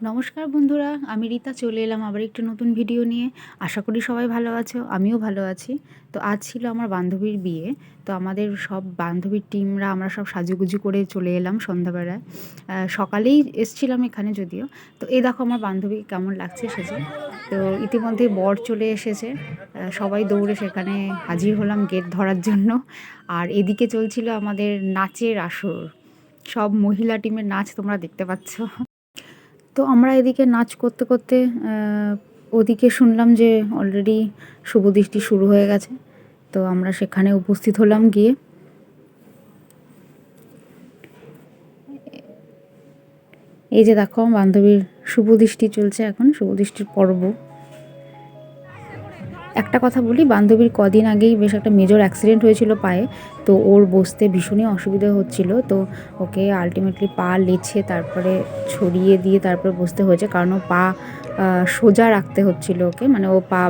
নমস্কার বন্ধুরা, আমি রীতা, চলে এলাম আবার একটু নতুন ভিডিও নিয়ে। আশা করি সবাই ভালো আছো, আমিও ভালো আছি। তো আজ ছিল আমার বান্ধবীর বিয়ে, তো আমাদের সব বান্ধবীর টিমরা আমরা সব সাজুগুজু করে চলে এলাম সন্ধ্যাবেলায়। সকালেই এসছিলাম এখানে যদিও। তো এই দেখো আমার বান্ধবী কেমন লাগছে সেজে। তো ইতিমধ্যে বর চলে এসেছে সবাই দৌড়ে সেখানে হাজির হলাম গেট ধরার জন্য। আর এদিকে চলছিল আমাদের নাচের আসর। সব মহিলা টিমের নাচ তোমরা দেখতে পাচ্ছ। তো আমরা এদিকে নাচ করতে করতে ওদিকে শুনলাম যে অলরেডি শুভদৃষ্টি শুরু হয়ে গেছে। তো আমরা সেখানে উপস্থিত হলাম গিয়ে। এই যে দেখো, বান্ধবীর শুভদৃষ্টি চলছে এখন, শুভদৃষ্টির পর্ব। একটা কথা বলি, বান্ধবীর কদিন আগেই বেশ একটা মেজর অ্যাক্সিডেন্ট হয়েছিল পায়ে। তো ওর বসতে ভীষণই অসুবিধা হচ্ছিল। তো ওকে আলটিমেটলি পা লেছে, তারপরে ছড়িয়ে দিয়ে তারপরে বসতে হয়েছে। কারণ ও পা সোজা রাখতে হচ্ছিল ওকে। মানে ও পা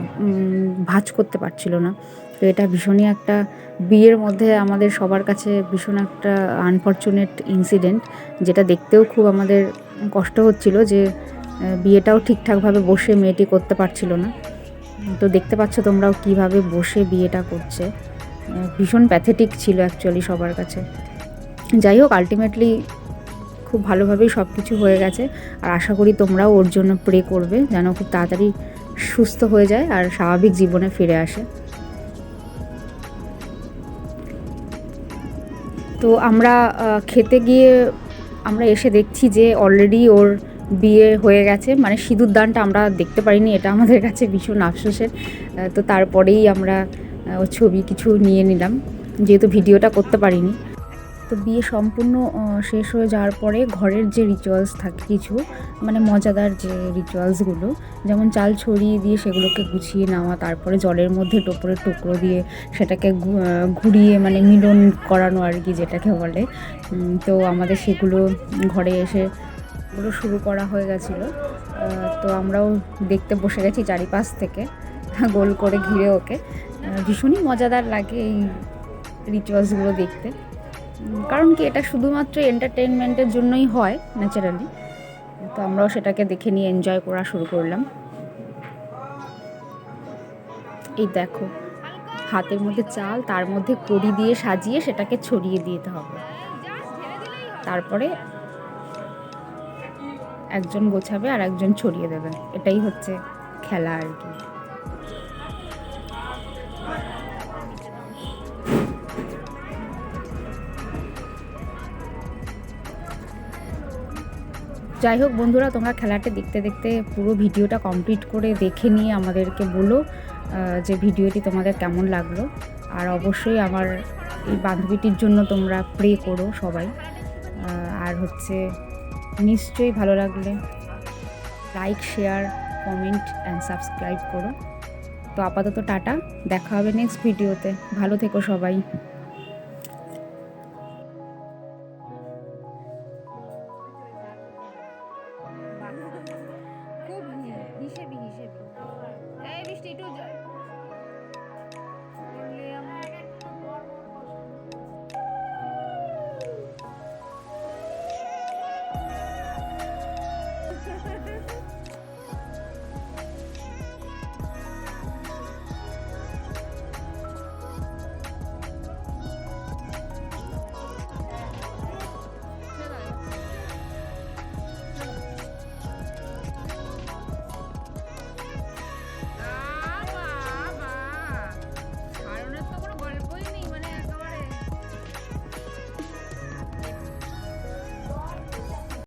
ভাঁজ করতে পারছিল না। তো এটা ভীষণই একটা বিয়ের মধ্যে আমাদের সবার কাছে ভীষণ একটা আনফর্চুনেট ইনসিডেন্ট যেটা দেখতেও খুব আমাদের কষ্ট হচ্ছিল যে বিয়েটাও ঠিকঠাকভাবে বসে মেয়েটি করতে পারছিল না। তো দেখতে পাচ্ছ তোমরাও কীভাবে বসে বিয়েটা করছে। ভীষণ প্যাথেটিক ছিল অ্যাকচুয়ালি সবার কাছে। যাই হোক আলটিমেটলি খুব ভালোভাবেই সব কিছু হয়ে গেছে। আর আশা করি তোমরাও ওর জন্য প্রে করবে, যেন খুব তাড়াতাড়ি সুস্থ হয়ে যায় আর স্বাভাবিক জীবনে ফিরে আসে। তো আমরা খেতে গিয়ে আমরা এসে দেখছি যে অলরেডি ওর বিয়ে হয়ে গেছে। মানে সিঁদুর দানটা আমরা দেখতে পারিনি, এটা আমাদের কাছে ভীষণ আফসোসের। তো তারপরেই আমরা ওর ছবি কিছু নিয়ে নিলাম। যেহেতু ভিডিওটা করতে পারিনি। তো বিয়ে সম্পূর্ণ শেষ হয়ে যাওয়ার পরে ঘরের যে রিচুয়ালস থাকে কিছু মানে মজাদার যে রিচুয়ালসগুলো যেমন চাল ছড়িয়ে দিয়ে সেগুলোকে গুছিয়ে নেওয়া, তারপরে জলের মধ্যে টোপরের টুকরো দিয়ে সেটাকে ঘুরিয়ে মানে মিলন করানো আর কি যেটাকে বলে। তো আমাদের সেগুলো ঘরে এসে ওগুলো শুরু করা হয়ে গেছিল। তো আমরাও দেখতে বসে গেছি চারিপাশ থেকে, গোল করে ঘিরে ওকে। ভীষণই মজাদার লাগে এই রিচুয়ালসগুলো দেখতে। কারণ কি, এটা শুধুমাত্র এন্টারটেনমেন্টের জন্যই হয় ন্যাচারালি তো আমরাও সেটাকে দেখে নিয়ে এনজয় করা শুরু করলাম। এই দেখো, হাতের মধ্যে চাল, তার মধ্যে কড়ি দিয়ে সাজিয়ে সেটাকে ছড়িয়ে দিতে হবে। তারপরে একজন গোছাবে আর একজন ছড়িয়ে দেবে। এটাই হচ্ছে খেলা আর কি। যাই হোক বন্ধুরা, তোমরা খেলাটা দেখতে দেখতে পুরো ভিডিওটা কমপ্লিট করে দেখে নিয়ে আমাদেরকে বলো যে ভিডিওটি তোমাদের কেমন লাগল। আর অবশ্যই আমার এই বান্ধবীটির জন্য তোমরা প্রে করো সবাই। আর হচ্ছে নিশ্চয়ই ভালো লাগলে like share comment and subscribe করো। তো আপাতত টাটা, দেখা হবে নেক্সট ভিডিওতে ভালো থেকো সবাই। stay tuned.